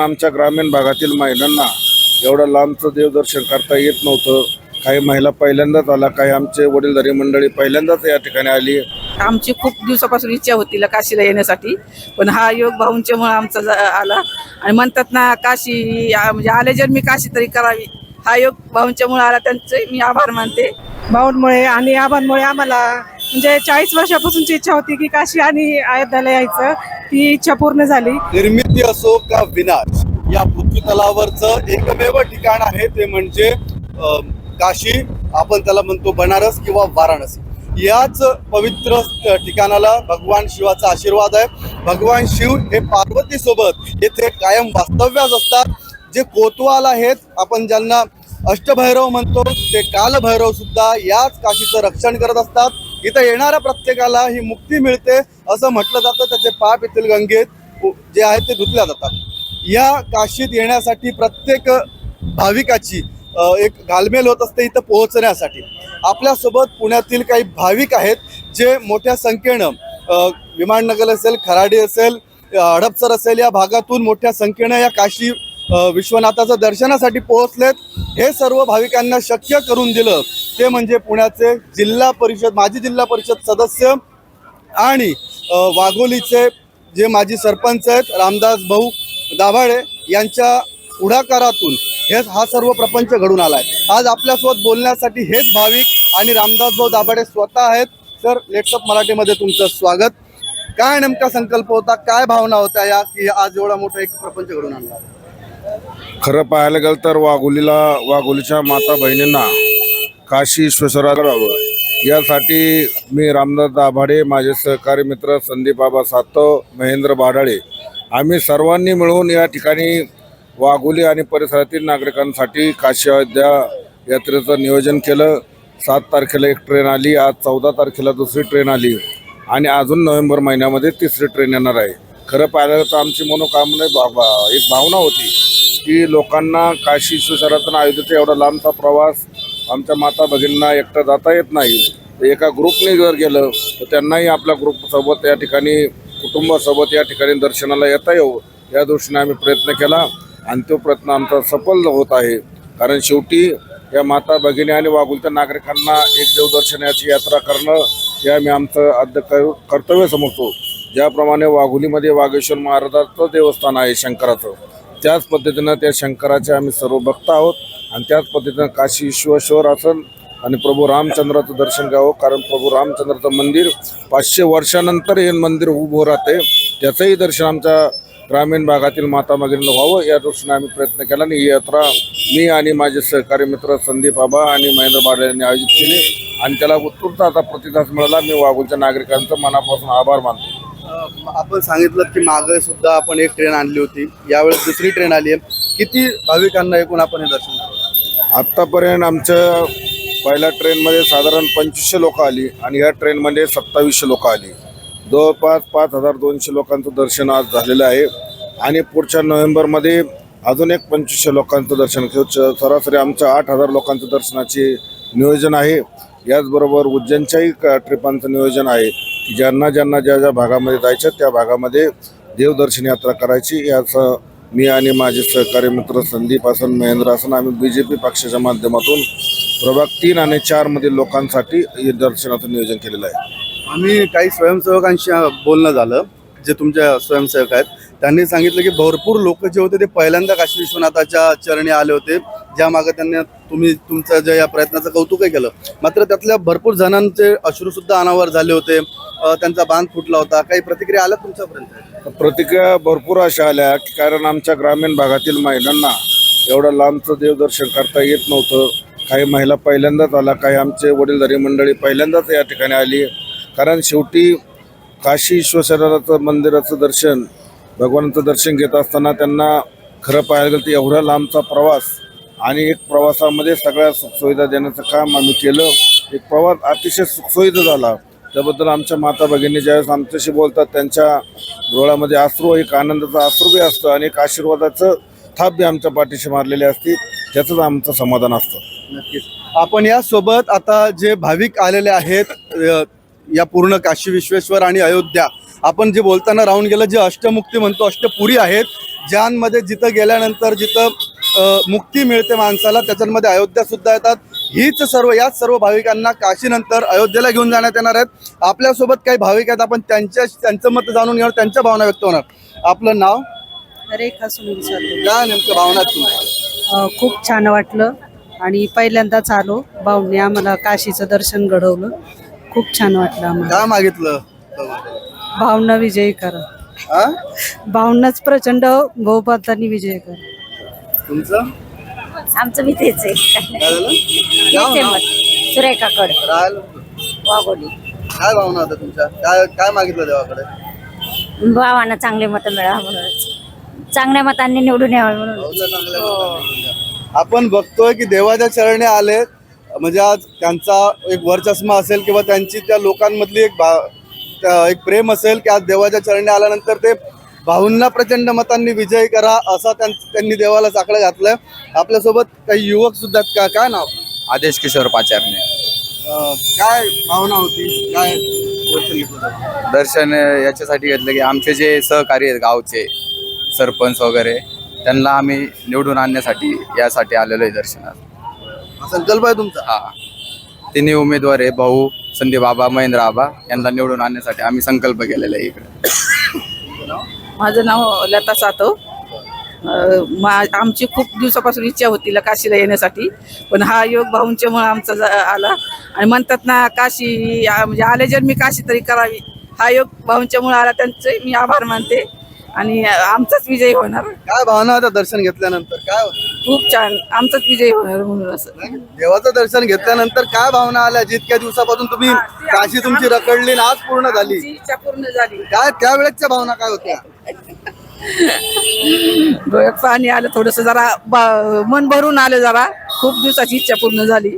आमच्या ग्रामीण भागातील महिलांना एवढं लांबचं देवदर्शन करता येत नव्हतं. काही महिला पहिल्यांदाच आला काही आमचे वडीलधारी मंडळी पहिल्यांदाच या ठिकाणी आली. आमची खूप दिवसापासून इच्छा होती काशीला येण्यासाठी. पण हा योग भाऊंच्यामुळे आमचा आला. आणि म्हणतात ना काशी म्हणजे आले जर मी काशी तरी करावी. हा योग भाऊंच्यामुळे आला त्यांचे मी आभार मानते. भाऊंमुळे आणि आबांमुळे आम्हाला म्हणजे चाळीस वर्षापासूनची इच्छा होती की काशी आणि अयोध्याला यायचं. ती इच्छा पूर्ण झाली. निर्मिती असो का विनाश या पृथ्वी तलावरचं एकमेव ठिकाण आहे ते म्हणजे काशी. आपण त्याला म्हणतो बनारस किंवा वाराणसी. याच पवित्र ठिकाणाला भगवान शिवाचा आशीर्वाद आहे. भगवान शिव हे पार्वती सोबत येथे कायम वास्तव्यास असतात. जे कोतवाल आहेत आपण ज्यांना अष्टभैरव म्हणतो ते कालभैरव सुद्धा याच काशीचं रक्षण करत असतात. इथं येणाऱ्या प्रत्येकाला ही मुक्ती मिळते असं म्हटलं जातं. त्याचे पाप येथील गंगेत जे आहेत ते धुतल्या जातात. या काशीत येण्यासाठी प्रत्येक भाविकाची एक घालमेल होत असते इथं पोहोचण्यासाठी. आपल्यासोबत पुण्यातील काही भाविक आहेत जे मोठ्या संख्येनं विमाननगर असेल खराडी असेल हडपसर असेल या भागातून मोठ्या संख्येनं या काशी विश्वनाथाचं दर्शनासाठी पोहोचलेत. हे सर्व भाविकांना शक्य करून दिलं. ते म्हणजे पुण्याचे जिल्हा परिषद माजी जिल्हा परिषद सदस्य आणि वाघोलीचे जे माजी सरपंच आहेत रामदास भाऊ दाभाडे यांच्या पुढाकारातून हे हा सर्व प्रपंच घडून आला आहे आज आपल्यासोबत बोलण्यासाठी हेच भाविक आणि रामदास भाऊ दाभाडे स्वतः आहेत. सर लेटअप मराठीमध्ये तुमचं स्वागत. काय नेमका संकल्प होता? काय भावना होत्या या की आज एवढा मोठा एक प्रपंच घडून आणला? खरं पाहायला गेलं तर वाघोलीला वाघोलीच्या माता बहिणींना काशी विश्वेश्वराला करावं यासाठी मी रामदास दाभाडे माझे सहकारी मित्र संदीप बाबा सातव महेंद्र बाडाळे आम्ही सर्वांनी मिळून या ठिकाणी वाघोली आणि परिसरातील नागरिकांसाठी काशी अयोध्या यात्रेचं नियोजन केलं. सात तारखेला एक ट्रेन आली आज चौदा तारखेला दुसरी ट्रेन आली आणि अजून नोव्हेंबर महिन्यामध्ये तिसरी ट्रेन येणार आहे. खरं पाहिलं तर आमची मनोकामना एक भावना होती की लोकांना काशी विश्वेश्वरातून अयोध्येचा एवढा लांबचा प्रवास आमच्या माता भगिनींना एकटं जाता येत नाही. तर एका ग्रुपने जर गेलं तर त्यांनाही आपल्या ग्रुपसोबत या ठिकाणी कुटुंबासोबत या ठिकाणी दर्शनाला येता येऊ या दृष्टीने आम्ही प्रयत्न केला. आणि तो प्रयत्न आमचा सफल होत आहे. कारण शेवटी या माता भगिनी आणि वागुलच्या नागरिकांना एक देवदर्शनाची यात्रा करणं हे आम्ही आमचं आद्य कर्तव्य समजतो. ज्याप्रमाणे वाघोलीमध्ये वाघेश्वर महाराजाचं देवस्थान आहे शंकराचं त्याच पद्धतीनं त्या शंकराचे आम्ही सर्व भक्त आहोत आणि त्याच पद्धतीनं काशी विश्वेश्वर असेल आणि प्रभू रामचंद्राचं दर्शन घ्यावं कारण प्रभू रामचंद्राचं मंदिर पाचशे वर्षानंतर हे मंदिर उभं राहते त्याचंही दर्शन आमच्या ग्रामीण भागातील माता भगिनींना व्हावं या दृष्टीने आम्ही प्रयत्न केला आणि ही यात्रा मी आणि माझे सहकारी मित्र संदीप बाबा आणि महेंद्र बाडे यांनी आयोजित केली. आणि त्याला उत्स्फूर्त आता प्रतिसाद मिळाला. मी वाघूच्या नागरिकांचं मनापासून आभार मानतो. आपण सांगितलं की मागे सुद्धा आपण एक ट्रेन आणली होती. यावेळेस दुसरी ट्रेन आली आहे. किती भाविकांना एकूण आपण हे दर्शन झालं? आत्तापर्यंत आमच्या पहिल्या ट्रेनमध्ये साधारण पंचवीसशे लोक आली आणि या ट्रेनमध्ये सत्तावीसशे लोक आली. जवळपास पाच हजार दोनशे लोकांचं दर्शन आज झालेलं आहे. आणि पुढच्या नोव्हेंबरमध्ये अजून एक पंचवीसशे लोकांचं दर्शन सरासरी आमच्या आठ हजार लोकांचं दर्शनाचे नियोजन आहे. याचबरोबर उज्जैनच्याही ट्रिपांचं नियोजन आहे. की ज्यांना ज्यांना ज्या ज्या भागामध्ये जायचं त्या भागामध्ये देवदर्शन यात्रा करायची. याचं मी आणि माझे सहकारी मित्र संदीप आसन महेंद्र आसन आम्ही बी जे पी पक्षाच्या माध्यमातून प्रभाग तीन आणि चारमधील लोकांसाठी हे दर्शनाचं नियोजन केलेलं आहे. आम्ही काही स्वयंसेवकांशी बोलणं झालं. जे तुमच्या स्वयंसेवक आहेत त्यांनी सांगितलं की भरपूर लोक जे होते ते पहिल्यांदा काशी विश्वनाथाच्या चरणी आले होते. ज्या मागे त्यांनी तुम्ही तुमचा ज्या या प्रयत्नाचं कौतुकही केलं. मात्र त्यातल्या भरपूर जणांचे अश्रूसुद्धा अनावर झाले होते. त्यांचा बांध फुटला होता. काही प्रतिक्रिया आल्या तुमच्यापर्यंत? प्रतिक्रिया भरपूर अशा आल्या कारण आमच्या ग्रामीण भागातील महिलांना एवढं लांबचं देवदर्शन करता येत नव्हतं. काही महिला पहिल्यांदाच आला काही आमचे वडीलधारी मंडळी पहिल्यांदाच या ठिकाणी आली. कारण शेवटी काशी विश्वेश्वराचं मंदिराचं दर्शन भगवानाचं दर्शन घेत असताना त्यांना खरं पाहायला गेलं तर एवढा लांबचा प्रवास आणि एक प्रवासामध्ये सगळ्या सुखसुविधा देण्याचं काम आम्ही केलं. एक प्रवास अतिशय सुखसोयीचा झाला. त्याबद्दल आमच्या माता भगिनी ज्यावेळेस आमच्याशी बोलतात त्यांच्या डोळ्यामध्ये आश्रू एक आनंदाचा अश्रू बी असतं आणि एक आशीर्वादाचं थाप बी आमच्या पाठीशी मारलेली असते. त्याचंच आमचं समाधान असतं. नक्कीच. आपण यासोबत आता जे भाविक आलेले आहेत या पूर्ण काशी विश्वेश्वर आणि अयोध्या आपण जे बोलताना राहून गेलं जे अष्टमुक्ती म्हणतो अष्टपुरी आहेत ज्यांमध्ये जिथं गेल्यानंतर जिथं मुक्ती मिळते माणसाला त्याच्यामध्ये अयोध्या सुद्धा येतात. हीच सर्व याच सर्व भाविकांना काशीनंतर अयोध्येला घेऊन जाण्यात येणार आहेत. आपल्यासोबत काही भाविक आहेत आपण त्यांच्या त्यांचं मत जाणून घेणार त्यांच्या भावना व्यक्त होणार. आपलं नाव? रेखा सुनील काय नेमकं भावना? अ, खूप छान वाटलं. आणि पहिल्यांदाच आलो. भाऊने आम्हाला काशीचं दर्शन घडवलं. खूप छान वाटलं आम्हाला. काय मागितलं? भावना विजयी करा हा भावनाच प्रचंड बहुपातांनी विजय करा तुमचं? आमचं मी तेच आहे. काय झालं? नाव, तेच आहे नाव. मत. सुरेखाकड. राहायला वाघोली. काय भावना होत्या तुमच्या? काय काय मागितलं देवाकडे? भावांना चांगले मत मिळावं म्हणूनच. चांगल्या मतांनी निवडून यावं म्हणून चांगल्या मतांनी आपण बघतोय की देवाच्या चरणी आले म्हणजे आज त्यांचा एक वरचष्मा असेल किंवा त्यांची त्या लोकांमधली एक भा त्या- एक प्रेम असेल की आज देवाच्या चरणी आल्यानंतर ते भाऊंना प्रचंड मतांनी विजय करा असा त्यां- त्यांनी देवाला साकडं घातलंय. आपल्यासोबत काही युवक सुद्धा आहेत का? काय नाव? आदेश किशोर पाचारने काय भावना होती? काय घेतलं? दर्शन याच्यासाठी घेतलं की आमचे जे सहकारी आहेत गावचे सरपंच वगैरे त्यांना आम्ही निवडून आणण्यासाठी यासाठी आलेलो आहे दर्शनात. हा संकल्प आहे तुमचा? हा. तिन्ही उमेदवार आहे भाऊ संदीप बाबा महेंद्र आबा यांना निवडून आणण्यासाठी आम्ही संकल्प केलेला आहे इकडे. माझं नाव लता सातव. मा- आमची खूप दिवसापासून इच्छा होती ला काशीला येण्यासाठी पण हा योग भाऊंच्यामुळे आमचा आला. आणि म्हणतात ना काशी म्हणजे आले जर मी काशी तरी करावी. हा योग भाऊंच्यामुळे आला त्यांचे मी आभार मानते. आणि आमचाच विजय होणार. काय भावना होत्या दर्शन घेतल्यानंतर? काय होतं? खूप छान. आमचाच विजय होणार म्हणून असं. देवाचं दर्शन घेतल्यानंतर काय भावना आल्या? जितक्या दिवसापासून तुम्ही काशी तुमची रखडली आज पूर्ण झाली. पूर्ण झाली. काय त्यावेळेसच्या भावना काय होत्या? डोळ्यात पाणी आलं थोडस जरा मन भरून आलं जरा. खूप दिवसाची इच्छा पूर्ण झाली.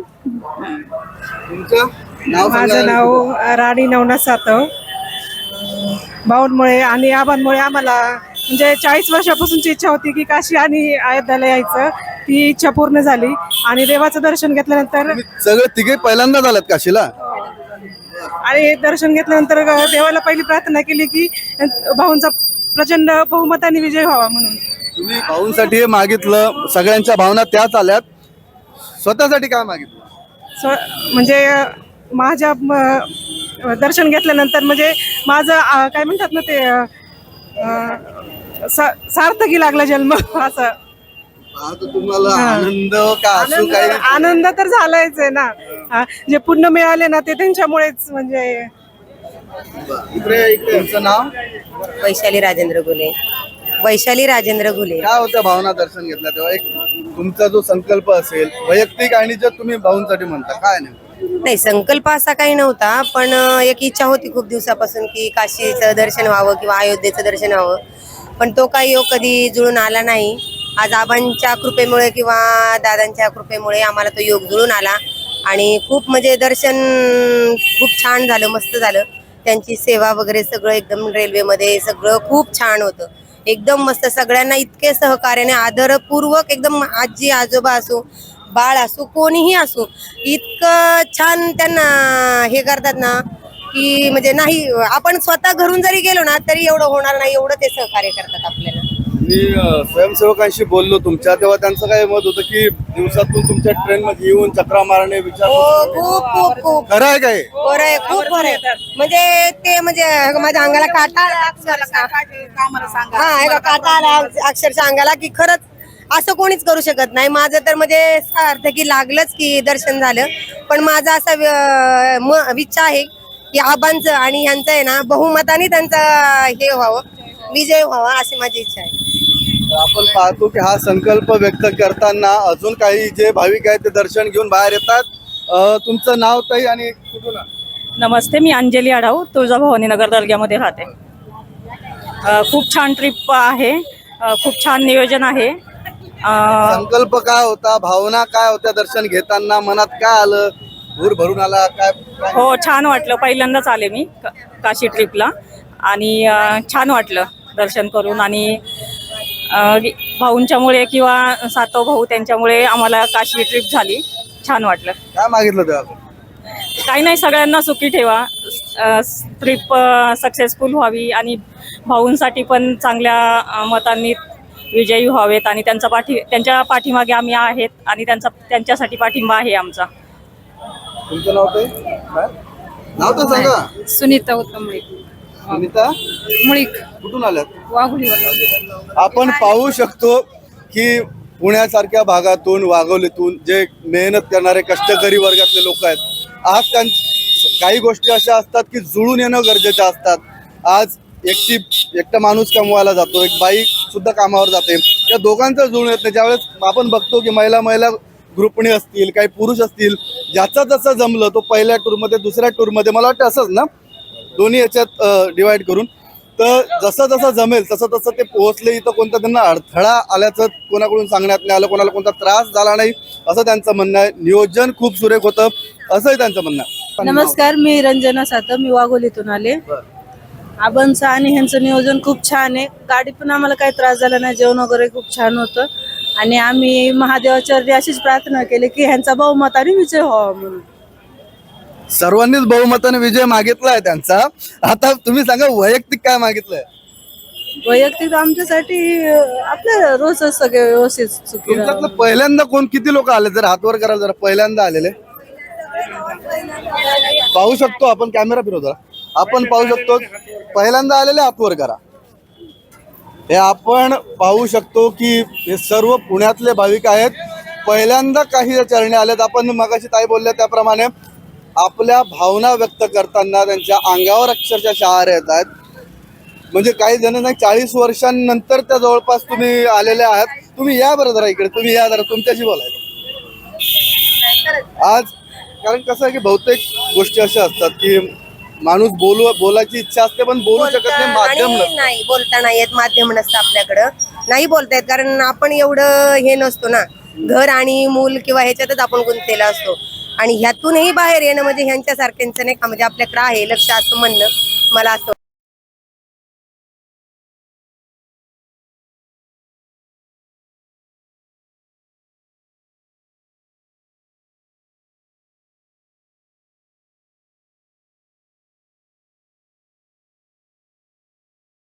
माझं नाव राणी नवनाथ सातव. भाऊंमुळे आणि आबांमुळे आम्हाला म्हणजे चाळीस वर्षापासूनची इच्छा होती की काशी आणि अयोध्याला यायचं. ती इच्छा पूर्ण झाली. आणि देवाचं दर्शन घेतल्यानंतर सगळे तिघे पहिल्यांदा झालात काशीला? आणि दर्शन घेतल्यानंतर देवाला पहिली प्रार्थना केली की भाऊंचा प्रचंड बहुमताने विजय व्हावा म्हणून. तुम्ही भाऊंसाठी हे मागितलं सगळ्यांच्या भावना त्याच आल्यात. स्वतःसाठी काय मागितलं? स्व म्हणजे माझ्या म- दर्शन घेतल्यानंतर म्हणजे माझं अं, काय म्हणतात ना ते अं, सा- सार्थकी लागला जन्म असं. तुम्हाला. आनंद का असू आनंद काही? आनंद तर झालायच आहे ना. हा, जे पुण्य मिळाले ना ते त्यांच्यामुळेच म्हणजे इकडे इकडे. तुमचं नाव? वैशाली राजेंद्र गुले. वैशाली राजेंद्र गुले. काय होत्या भावना दर्शन घेतल्या तेव्हा? एक तुमचा जो संकल्प असेल वैयक्तिक आणि जे तुम्ही भाऊंसाठी म्हणता काय नाही? नाही संकल्प असा काही नव्हता पण अं, एक इच्छा होती खूप दिवसापासून की काशीचं दर्शन व्हावं किंवा अयोध्येचं दर्शन व्हावं. पण तो काही योग कधी जुळून आला नाही. आज आबांच्या कृपेमुळे किंवा दादांच्या कृपेमुळे आम्हाला तो योग जुळून आला. आणि खूप म्हणजे दर्शन खूप छान झालं मस्त झालं. त्यांची सेवा वगैरे सगळं एकदम रेल्वेमध्ये सगळं खूप छान होतं. एकदम मस्त सगळ्यांना इतके सहकार्याने आदरपूर्वक एकदम आजी आजोबा असो बाळ असो कोणीही असो इतकं छान त्यांना हे करतात ना की म्हणजे नाही आपण स्वतः घरून जरी गेलो ना तरी एवढं होणार नाही एवढं ते सहकार्य करतात आपल्याला. मी स्वयंसेवकांशी बोललो तुमच्या तेव्हा त्यांचं काय मत होतं की दिवसातून तुमच्या ट्रेन मध्ये येऊन चक्रा मारणे हो विचार खूप खूप खूप. खरं आहे काय? बरं आहे खूप बरं आहे. म्हणजे ते म्हणजे माझ्या अंगाला काटा आला अक्षरशः. हा हे बघा, काटा आला अक्षरशः अंगाला की खरंच असं कोणीच करू शकत नाही. माझं तर म्हणजे सार्थ की लागलंच की दर्शन झालं. पण माझा असा व्य- म- इच्छा आहे की आबांचं आणि यांचं आहे ना बहुमताने त्यांचा हे व्हावं. विजय व्हावा अशी माझी इच्छा आहे. आपण पाहतो की हा संकल्प व्यक्त करताना अजून काही जे भाविक आहेत ते दर्शन घेऊन बाहेर येतात. तुमचं नाव ताई आणि कुठून नमस्ते मी अंजली आढाव तुळजाभवानी नगर तालुक्यामध्ये राहते. खूप छान ट्रिप आहे. खूप छान नियोजन आहे. संकल्प काय होता? भावना काय होत्या दर्शन घेताना? मनात काय आलं? भूर भरून आला? काय हो छान वाटलं. पहिल्यांदाच आले मी काशी ट्रिपला आणि छान वाटलं दर्शन करून. आणि भाऊंच्यामुळे किंवा सातव भाऊ त्यांच्यामुळे आम्हाला काशी ट्रिप झाली. छान वाटलं. काय मागितलं काही नाही सगळ्यांना सुखी ठेवा. ट्रिप सक्सेसफुल व्हावी आणि भाऊंसाठी पण चांगल्या मतांनी विजयी व्हावेत आणि त्यांचा पाठी त्यांच्या पाठीमागे आम्ही आहेत आणि त्यांचा त्यांच्यासाठी पाठिंबा आहे आमचा. तुमचं नाव काय? नाव तर सांगा. सुनीता उत्तम सुनीता मुळीक. कुठून आल्यात? वाघुलीवर आपण पाहू शकतो की पुण्यासारख्या भागातून वाघोलीतून जे मेहनत करणारे कष्टकरी वर्गातले लोक आहेत आज त्यां काही गोष्टी अशा असतात की जुळून येणं गरजेच्या असतात. आज एकटी एकटा माणूस कमवायला जातो एक बाई सुद्धा कामावर जाते. या दोघांचं जुळून येत नाही. ज्यावेळेस आपण बघतो की महिला महिला ग्रुपणी असतील काही पुरुष असतील ज्याचा जसं जमलं तो पहिल्या टूरमध्ये दुसऱ्या टूरमध्ये मला वाटतं असंच ना? दोन्ही याच्यात डिवाइड करून. तर जसं जसं जमेल तसं तसं ते पोहोचले इथं कोणता त्यांना अडथळा आल्याचं कोणाकडून सांगण्यात नाही आलं कोणाला कोणता त्रास झाला नाही असं त्यांचं म्हणणं आहे. नियोजन खूप सुरेख होतं असंही त्यांचं म्हणणं आहे. नमस्कार मी रंजना सातव मी वाघोलीतून आले. आबांचं आणि ह्यांचं नियोजन खूप छान आहे. गाडी पण आम्हाला काही त्रास झाला नाही जेवण वगैरे खूप छान होतं. आणि आम्ही महादेवाचरणी अशीच प्रार्थना केली की ह्यांचा बहुमताने विजय व्हावा म्हणून. सर्वांनीच बहुमताने विजय मागितला आहे त्यांचा. आता तुम्ही सांगा वैयक्तिक काय मागितलंय? वैयक्तिक आमच्यासाठी अं, आपलं रोजच सगळे व्यवस्थित सुखी राहावं. तुमच्यातलं पहिल्यांदा कोण किती लोक आले? जर हातवर करा जरा पहिल्यांदा आलेले. पाहू शकतो आपण कॅमेरा फिरवतो. आपण पाहू शकतो पहिल्यांदा आलेले हातवर करा. हे आपण पाहू शकतो की हे सर्व पुण्यातले भाविक आहेत. पहिल्यांदा काही या चरणी आलेत आपण मगाशी ताई बोलल्या त्याप्रमाणे आपल्या भावना व्यक्त करताना त्यांच्या अंगावर अक्षरशः शहार येत आहेत. म्हणजे काही जण नाही चाळीस वर्षांनंतर त्या जवळपास तुम्ही आलेले आहात. तुम्ही या बरं जरा इकडे तुम्ही या जरा तुमच्याशी बोलायचं. आज कारण कसं आहे की बहुतेक गोष्टी अशा असतात की माणूस बोलू बोलायची इच्छा असते पण बोलू शकत नाही माध्यम नाही बोलता नाही येत माध्यम नसतं आपल्याकडं. नाही बोलता येत कारण आपण एवढं हे नसतो ना. घर आणि मूल किंवा ह्याच्यातच आपण गुंतलेला असतो. आणि ह्यातूनही बाहेर येणं म्हणजे ह्यांच्यासारख्यांचं नाही का म्हणजे आपल्याकडं आहे लक्ष असं म्हणणं मला असं